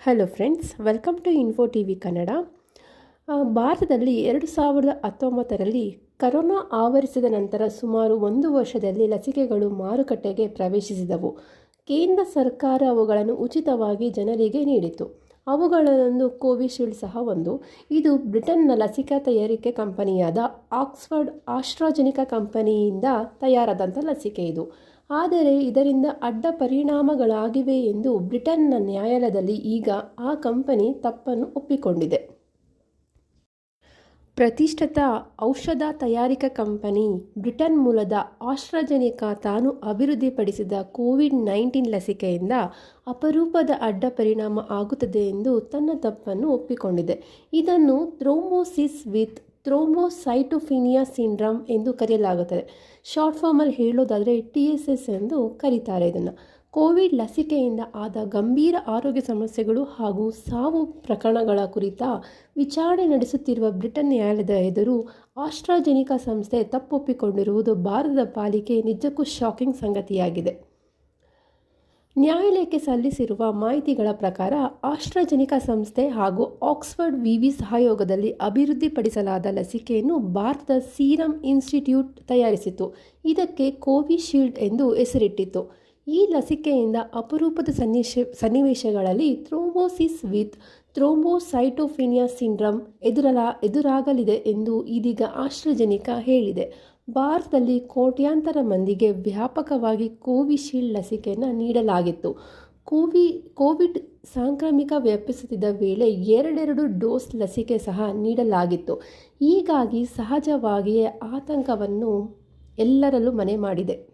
Hello friends welcome to info T V Kannada ಭಾರತದಲ್ಲಿ ಎರಡು ಸಾವಿರದ ಹತ್ತೊಂಬತ್ತರಲ್ಲಿ ಕರೋನಾ ಆವರಿಸಿದ ನಂತರ ಸುಮಾರು ಒಂದು ವರ್ಷದಲ್ಲಿ ಲಸಿಕೆಗಳು ಮಾರುಕಟ್ಟೆಗೆ ಪ್ರವೇಶಿಸಿದವು. ಕೇಂದ್ರ ಸರ್ಕಾರ ಅವುಗಳನ್ನು ಉಚಿತವಾಗಿ ಜನರಿಗೆ ನೀಡಿತು ಅವುಗಳಲ್ಲೊಂದು ಕೋವಿಶೀಲ್ಡ್ ಸಹ ಒಂದು. ಇದು ಬ್ರಿಟನ್ನ ಲಸಿಕಾ ತಯಾರಿಕೆ ಕಂಪನಿಯಾದ ಆಕ್ಸ್ಫರ್ಡ್ ಆಸ್ಟ್ರಾಜೆನಿಕಾ ಕಂಪನಿಯಿಂದ ತಯಾರಾದಂಥ ಲಸಿಕೆ ಇದು. ಆದರೆ ಇದರಿಂದ ಅಡ್ಡ ಪರಿಣಾಮಗಳಾಗಿವೆ ಎಂದು ಬ್ರಿಟನ್ನ ನ್ಯಾಯಾಲಯದಲ್ಲಿ ಈಗ ಆ ಕಂಪನಿ ತಪ್ಪನ್ನು ಒಪ್ಪಿಕೊಂಡಿದೆ. ಪ್ರತಿಷ್ಠಿತ ಔಷಧ ತಯಾರಿಕಾ ಕಂಪನಿ ಬ್ರಿಟನ್ ಮೂಲದ ಆಶ್ರಜನಿಕ ತಾನು ಅಭಿವೃದ್ಧಿಪಡಿಸಿದ ಕೋವಿಡ್ ನೈನ್ಟೀನ್ ಲಸಿಕೆಯಿಂದ ಅಪರೂಪದ ಅಡ್ಡ ಪರಿಣಾಮ ಆಗುತ್ತದೆ ಎಂದು ತನ್ನ ತಪ್ಪನ್ನು ಒಪ್ಪಿಕೊಂಡಿದೆ. ಇದನ್ನು ಥ್ರೋಮೋಸಿಸ್ ವಿತ್ ಥ್ರೋಮೋಸೈಟೋಫಿನಿಯಾ ಸಿಂಡ್ರಮ್ ಎಂದು ಕರೆಯಲಾಗುತ್ತದೆ. ಶಾರ್ಟ್ ಫಾರ್ಮಲ್ಲಿ ಹೇಳೋದಾದರೆ ಟಿ ಎಸ್ ಎಸ್ ಎಂದು ಕರೀತಾರೆ. ಇದನ್ನು ಕೋವಿಡ್ ಲಸಿಕೆಯಿಂದ ಆದ ಗಂಭೀರ ಆರೋಗ್ಯ ಸಮಸ್ಯೆಗಳು ಹಾಗೂ ಸಾವು ಪ್ರಕರಣಗಳ ಕುರಿತ ವಿಚಾರಣೆ ನಡೆಸುತ್ತಿರುವ ಬ್ರಿಟನ್ ನ್ಯಾಯಾಲಯದ ಎದುರು ಆಸ್ಟ್ರಾಜೆನಿಕಾ ಸಂಸ್ಥೆ ತಪ್ಪೊಪ್ಪಿಕೊಂಡಿರುವುದು ಭಾರತದ ಪಾಲಿಕೆ ನಿಜಕ್ಕೂ ಶಾಕಿಂಗ್ ಸಂಗತಿಯಾಗಿದೆ. ನ್ಯಾಯಾಲಯಕ್ಕೆ ಸಲ್ಲಿಸಿರುವ ಮಾಹಿತಿಗಳ ಪ್ರಕಾರ ಆಸ್ಟ್ರಾಜೆನಿಕಾ ಸಂಸ್ಥೆ ಹಾಗೂ ಆಕ್ಸ್ಫರ್ಡ್ ವಿವಿ ಸಹಯೋಗದಲ್ಲಿ ಅಭಿವೃದ್ಧಿಪಡಿಸಲಾದ ಲಸಿಕೆಯನ್ನು ಭಾರತದ ಸೀರಂ ಇನ್ಸ್ಟಿಟ್ಯೂಟ್ ತಯಾರಿಸಿತು ಇದಕ್ಕೆ ಕೋವಿಶೀಲ್ಡ್ ಎಂದು ಹೆಸರಿಟ್ಟಿತು ಈ ಲಸಿಕೆಯಿಂದ ಅಪರೂಪದ ಸನ್ನಿವೇಶ ಸನ್ನಿವೇಶಗಳಲ್ಲಿ ಥ್ರೋಂಬೋಸಿಸ್ ವಿತ್ ಥ್ರೋಮೋಸೈಟೋಫಿನಿಯಾ ಸಿಂಡ್ರಮ್ ಎದುರಲ, ಎದುರಾಗಲಿದೆ ಎಂದು ಇದೀಗ ಆಶ್ರಜನಿಕ ಹೇಳಿದೆ. ಭಾರತದಲ್ಲಿ ಕೋಟ್ಯಾಂತರ ಮಂದಿಗೆ ವ್ಯಾಪಕವಾಗಿ ಕೋವಿಶೀಲ್ಡ್ ಲಸಿಕೆಯನ್ನು ನೀಡಲಾಗಿತ್ತು. ಕೋವಿ, ಕೋವಿಡ್ ಸಾಂಕ್ರಾಮಿಕ ವ್ಯಾಪಿಸುತ್ತಿದ್ದ ವೇಳೆ ಎರಡೆರಡು ಡೋಸ್ ಲಸಿಕೆ ಸಹ ನೀಡಲಾಗಿತ್ತು. ಹೀಗಾಗಿ ಸಹಜವಾಗಿಯೇ ಆತಂಕವನ್ನು ಎಲ್ಲರಲ್ಲೂ ಮನೆ ಮಾಡಿದೆ.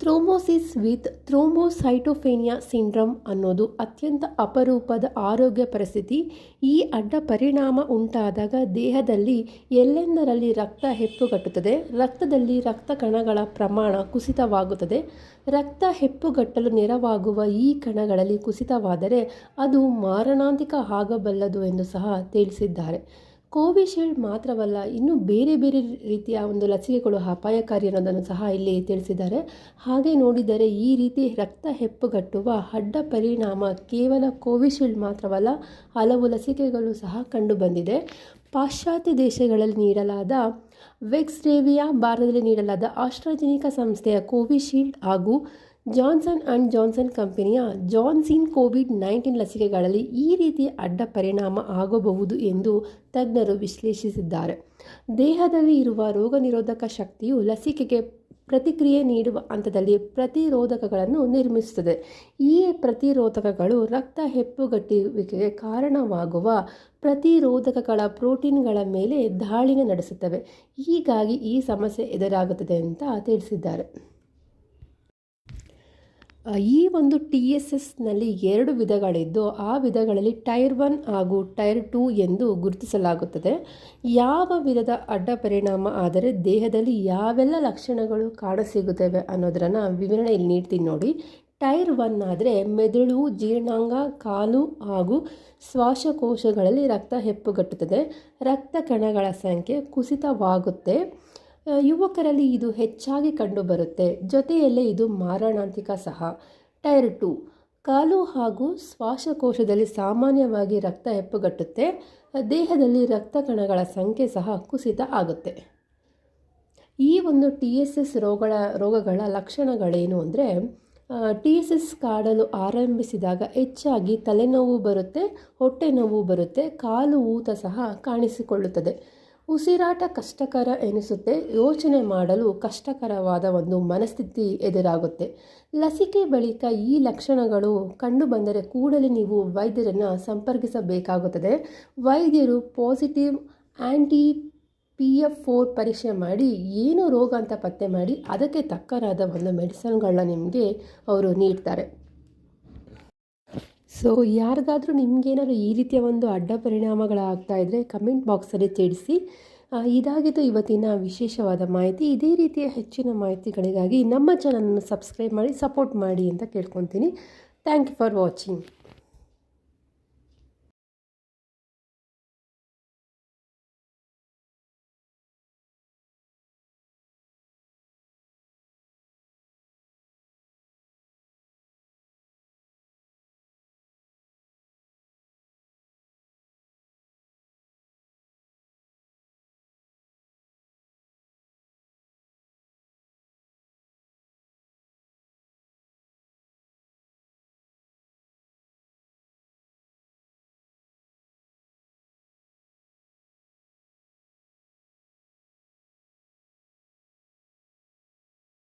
ಥ್ರೋಮೋಸಿಸ್ ವಿತ್ ಥ್ರೋಮೋಸೈಟೋಫೇನಿಯಾ ಸಿಂಡ್ರಮ್ ಅನ್ನೋದು ಅತ್ಯಂತ ಅಪರೂಪದ ಆರೋಗ್ಯ ಪರಿಸ್ಥಿತಿ. ಈ ಅಡ್ಡ ಪರಿಣಾಮ ಉಂಟಾದಾಗ ದೇಹದಲ್ಲಿ ಎಲ್ಲೆಂದರಲ್ಲಿ ರಕ್ತ ಹೆಪ್ಪುಗಟ್ಟುತ್ತದೆ ರಕ್ತದಲ್ಲಿ ರಕ್ತ ಕಣಗಳ ಪ್ರಮಾಣ ಕುಸಿತವಾಗುತ್ತದೆ. ರಕ್ತ ಹೆಪ್ಪುಗಟ್ಟಲು ನೆರವಾಗುವ ಈ ಕಣಗಳಲ್ಲಿ ಕುಸಿತವಾದರೆ ಅದು ಮಾರಣಾಂತಿಕ ಆಗಬಲ್ಲದು ಎಂದು ಸಹ ತಿಳಿಸಿದ್ದಾರೆ. ಕೋವಿಶೀಲ್ಡ್ ಮಾತ್ರವಲ್ಲ, ಇನ್ನೂ ಬೇರೆ ಬೇರೆ ರೀತಿಯ ಒಂದು ಲಸಿಕೆಗಳು ಅಪಾಯಕಾರಿ ಅನ್ನೋದನ್ನು ಸಹ ಇಲ್ಲಿ ತಿಳಿಸಿದ್ದಾರೆ. ಹಾಗೆ ನೋಡಿದರೆ ಈ ರೀತಿ ರಕ್ತ ಹೆಪ್ಪುಗಟ್ಟುವ ಅಡ್ಡ ಪರಿಣಾಮ ಕೇವಲ ಕೋವಿಶೀಲ್ಡ್ ಮಾತ್ರವಲ್ಲ, ಹಲವು ಲಸಿಕೆಗಳು ಸಹ ಕಂಡುಬಂದಿದೆ ಪಾಶ್ಚಾತ್ಯ ದೇಶಗಳಲ್ಲಿ ನೀಡಲಾದ, ವೆಕ್ಸ್ರೇವಿಯಾ ಭಾರತದಲ್ಲಿ ನೀಡಲಾದ ಆಸ್ಟ್ರಾಜೆನಿಕ ಸಂಸ್ಥೆಯ ಕೋವಿಶೀಲ್ಡ್ ಹಾಗೂ ಜಾನ್ಸನ್ ಆ್ಯಂಡ್ ಜಾನ್ಸನ್ ಕಂಪನಿಯ ಜಾನ್ಸಿನ್ ಕೋವಿಡ್ ನೈನ್ಟೀನ್ ಲಸಿಕೆಗಳಲ್ಲಿ ಈ ರೀತಿಯ ಅಡ್ಡ ಪರಿಣಾಮ ಆಗಬಹುದು ಎಂದು ತಜ್ಞರು ವಿಶ್ಲೇಷಿಸಿದ್ದಾರೆ. ದೇಹದಲ್ಲಿ ಇರುವ ರೋಗ ನಿರೋಧಕ ಶಕ್ತಿಯು ಲಸಿಕೆಗೆ ಪ್ರತಿಕ್ರಿಯೆ ನೀಡುವ ಹಂತದಲ್ಲಿ ಪ್ರತಿರೋಧಕಗಳನ್ನು ನಿರ್ಮಿಸುತ್ತದೆ. ಈ ಪ್ರತಿರೋಧಕಗಳು ರಕ್ತ ಹೆಪ್ಪುಗಟ್ಟುವಿಕೆಗೆ ಕಾರಣವಾಗುವ ಪ್ರತಿರೋಧಕಗಳ ಪ್ರೋಟೀನ್ಗಳ ಮೇಲೆ ದಾಳಿನ ನಡೆಸುತ್ತವೆ. ಹೀಗಾಗಿ ಈ ಸಮಸ್ಯೆ ಎದುರಾಗುತ್ತದೆ ಅಂತ ತಿಳಿಸಿದ್ದಾರೆ. ಈ ಒಂದು ಟಿ ಎಸ್ ಎಸ್ನಲ್ಲಿ ಎರಡು ವಿಧಗಳಿದ್ದು, ಆ ವಿಧಗಳಲ್ಲಿ ಟೈರ್ ಒನ್ ಹಾಗೂ ಟೈರ್ ಟೂ ಎಂದು ಗುರುತಿಸಲಾಗುತ್ತದೆ. ಯಾವ ವಿಧದ ಅಡ್ಡ ಪರಿಣಾಮ ಆದರೆ ದೇಹದಲ್ಲಿ ಯಾವೆಲ್ಲ ಲಕ್ಷಣಗಳು ಕಾಣಸಿಗುತ್ತವೆ ಅನ್ನೋದನ್ನು ವಿವರಣೆ ಇಲ್ಲಿ ನೀಡ್ತೀನಿ ನೋಡಿ. ಟೈರ್ ಒನ್ ಆದರೆ ಮೆದುಳು, ಜೀರ್ಣಾಂಗ, ಕಾಲು ಹಾಗೂ ಶ್ವಾಸಕೋಶಗಳಲ್ಲಿ ರಕ್ತ ಹೆಪ್ಪುಗಟ್ಟುತ್ತದೆ. ರಕ್ತ ಕಣಗಳ ಸಂಖ್ಯೆ ಕುಸಿತವಾಗುತ್ತೆ. ಯುವಕರಲ್ಲಿ ಇದು ಹೆಚ್ಚಾಗಿ ಕಂಡುಬರುತ್ತೆ. ಜೊತೆಯಲ್ಲೇ ಇದು ಮಾರಣಾಂತಿಕ ಸಹ. Tyre to. ಕಾಲು ಹಾಗೂ ಶ್ವಾಸಕೋಶದಲ್ಲಿ ಸಾಮಾನ್ಯವಾಗಿ ರಕ್ತ ಹೆಪ್ಪುಗಟ್ಟುತ್ತೆ. ದೇಹದಲ್ಲಿ ರಕ್ತ ಕಣಗಳ ಸಂಖ್ಯೆ ಸಹ ಕುಸಿತ ಆಗುತ್ತೆ. ಈ ಒಂದು ಟಿ ಎಸ್ ಎಸ್ ರೋಗಗಳ ರೋಗಗಳ ಲಕ್ಷಣಗಳೇನು ಅಂದರೆ ಟಿ ಎಸ್ ಎಸ್ ಕಾಡಲು ಆರಂಭಿಸಿದಾಗ ಹೆಚ್ಚಾಗಿ ತಲೆನೋವು ಬರುತ್ತೆ ಹೊಟ್ಟೆ ನೋವು ಬರುತ್ತೆ, ಕಾಲು ಊತ ಸಹ ಕಾಣಿಸಿಕೊಳ್ಳುತ್ತದೆ. ಉಸಿರಾಟ ಕಷ್ಟಕರ ಎನಿಸುತ್ತೆ. ಯೋಚನೆ ಮಾಡಲು ಕಷ್ಟಕರವಾದ ಒಂದು ಮನಸ್ಥಿತಿ ಎದುರಾಗುತ್ತೆ. ಲಸಿಕೆ ಬಳಿಕ ಈ ಲಕ್ಷಣಗಳು ಕಂಡುಬಂದರೆ ಕೂಡಲೇ ನೀವು ವೈದ್ಯರನ್ನು ಸಂಪರ್ಕಿಸಬೇಕಾಗುತ್ತದೆ. ವೈದ್ಯರು positive anti P F four ಪರೀಕ್ಷೆ ಮಾಡಿ ಏನು ರೋಗ ಅಂತ ಪತ್ತೆ ಮಾಡಿ ಅದಕ್ಕೆ ತಕ್ಕರಾದ ಒಂದು ಮೆಡಿಸನ್ಗಳನ್ನ ನಿಮಗೆ ಅವರು ನೀಡ್ತಾರೆ. ಸೊ ಯಾರಿಗಾದರೂ ನಿಮಗೇನಾದ್ರು ಈ ರೀತಿಯ ಒಂದು ಅಡ್ಡ ಪರಿಣಾಮಗಳಾಗ್ತಾ ಇದ್ದರೆ ಕಮೆಂಟ್ ಬಾಕ್ಸಲ್ಲಿ ತಿಳಿಸಿ. ಇದಾಗಿದ್ದು ಇವತ್ತಿನ ವಿಶೇಷವಾದ ಮಾಹಿತಿ. ಇದೇ ರೀತಿಯ ಹೆಚ್ಚಿನ ಮಾಹಿತಿಗಳಿಗಾಗಿ ನಮ್ಮ ಚಾನಲನ್ನು ಸಬ್ಸ್ಕ್ರೈಬ್ ಮಾಡಿ ಸಪೋರ್ಟ್ ಮಾಡಿ ಅಂತ ಕೇಳ್ಕೊತೀನಿ. Thank you for watching